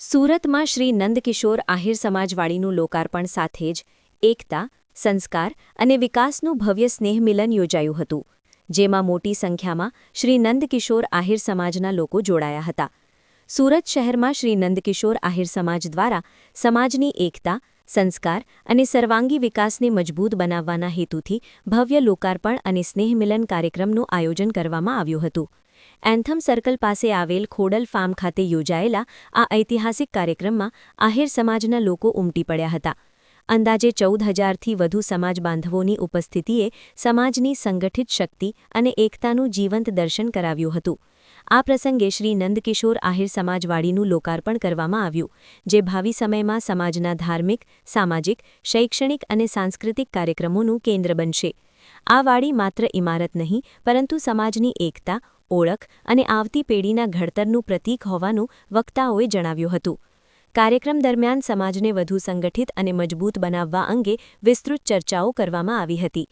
સુરતમાં શ્રી નંદકિશોર આહિર સમાજવાડીનું લોકાર્પણ સાથે જ એકતા, સંસ્કાર અને વિકાસનું ભવ્ય સ્નેહમિલન યોજાયું હતું, જેમાં મોટી સંખ્યામાં શ્રી નંદકિશોર આહિર સમાજના લોકો જોડાયા હતા. સુરત શહેરમાં શ્રી નંદકિશોર આહિર સમાજ દ્વારા સમાજની એકતા, સંસ્કાર અને સર્વાંગી વિકાસને મજબૂત બનાવવાના હેતુથી ભવ્ય લોકાર્પણ અને સ્નેહમિલન કાર્યક્રમનું આયોજન કરવામાં આવ્યું હતું. એન્થમ સર્કલ પાસે આવેલ ખોડલ ફાર્મ ખાતે યોજાયેલા આ ઐતિહાસિક કાર્યક્રમમાં આહિર સમાજના લોકો ઉમટી પડ્યા હતા. અંદાજે ચૌદ હજારથી વધુ સમાજ બાંધવોની ઉપસ્થિતિએ સમાજની સંગઠિત શક્તિ અને એકતાનું જીવંત દર્શન કરાવ્યું હતું. આ પ્રસંગે શ્રી નંદકિશોર આહિર સમાજવાડીનું લોકાર્પણ કરવામાં આવ્યું, જે ભાવિ સમયમાં સમાજના ધાર્મિક, સામાજિક, શૈક્ષણિક અને સાંસ્કૃતિક કાર્યક્રમોનું કેન્દ્ર બનશે. આ વાડી માત્ર ઇમારત નહીં, પરંતુ સમાજની એકતા, ઓળખ અને આવતી પેઢીના ઘડતરનું પ્રતીક હોવાનું વક્તાઓએ જણાવ્યું હતું. કાર્યક્રમ દરમિયાન સમાજને વધુ સંગઠિત અને મજબૂત બનાવવા અંગે વિસ્તૃત ચર્ચાઓ કરવામાં આવી હતી.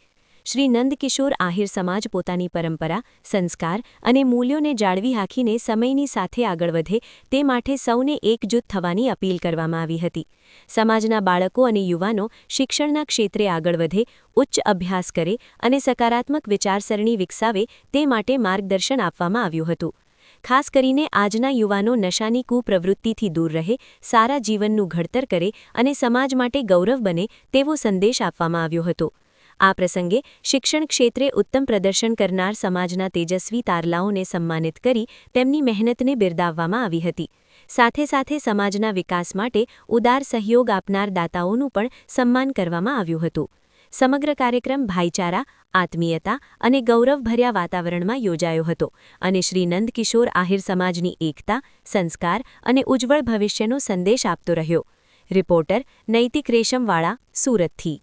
શ્રી નંદકિશોર આહિર સમાજ પોતાની પરંપરા, સંસ્કાર અને મૂલ્યોને જાળવી રાખીને સમયની સાથે આગળ વધે તે માટે સૌને એકજૂથ થવાની અપીલ કરવામાં આવી હતી. સમાજના બાળકો અને યુવાનો શિક્ષણના ક્ષેત્રે આગળ વધે, ઉચ્ચ અભ્યાસ કરે અને સકારાત્મક વિચારસરણી વિકસાવે તે માટે માર્ગદર્શન આપવામાં આવ્યું હતું. ખાસ કરીને આજના યુવાનો નશાની કુપ્રવૃત્તિથી દૂર રહે, સારા જીવનનું ઘડતર કરે અને સમાજ માટે ગૌરવ બને તેવો સંદેશ આપવામાં આવ્યો હતો. આ પ્રસંગે શિક્ષણ ક્ષેત્રે ઉત્તમ પ્રદર્શન કરનાર સમાજના તેજસ્વી તારલાઓને સન્માનિત કરી તેમની મહેનતને બિરદાવવામાં આવી હતી. સાથે સાથે સમાજના વિકાસ માટે ઉદાર સહયોગ આપનાર દાતાઓનું પણ સન્માન કરવામાં આવ્યું હતું. સમગ્ર કાર્યક્રમ ભાઈચારા, આત્મીયતા અને ગૌરવભર્યા વાતાવરણમાં યોજાયો હતો અને શ્રી નંદકિશોર આહિર સમાજની એકતા, સંસ્કાર અને ઉજ્જવળ ભવિષ્યનો સંદેશ આપતો રહ્યો. રિપોર્ટર નૈતિક રેશમવાળા, સુરતથી.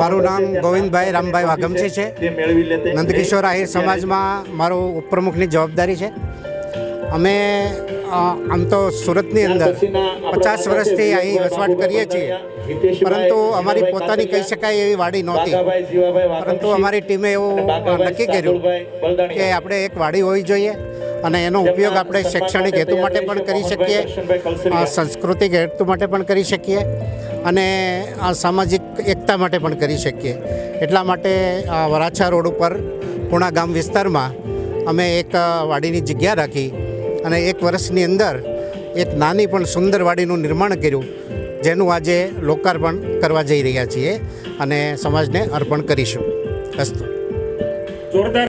મારું નામ ગોવિંદભાઈ રામભાઈ વાઘમસી છે. નંદકિશોર આહિર સમાજમાં મારો ઉપપ્રમુખની જવાબદારી છે. અમે આમ તો સુરતની અંદર પચાસ વર્ષથી અહીં વસવાટ કરીએ છીએ. પરંતુ અમારી પોતાની કહી શકાય એવી વાડી નહોતી. પરંતુ અમારી ટીમે એવું નક્કી કર્યું કે આપણે એક વાડી હોવી જોઈએ અને એનો ઉપયોગ આપણે શૈક્ષણિક હેતુ માટે પણ કરી શકીએ. સાંસ્કૃતિક હેતુ માટે પણ કરી શકીએ. અને આ સામાજિક એકતા માટે પણ કરી શકીએ. એટલા માટે આ વરાછા રોડ ઉપર પુણા ગામ વિસ્તારમાં અમે એક વાડીની જગ્યા રાખી અને એક વર્ષની અંદર એક નાની પણ સુંદર વાડીનું નિર્માણ કર્યું, જેનું આજે લોકાર્પણ કરવા જઈ રહ્યા છીએ અને સમાજને અર્પણ કરીશું. અસ્તુ. જોરદાર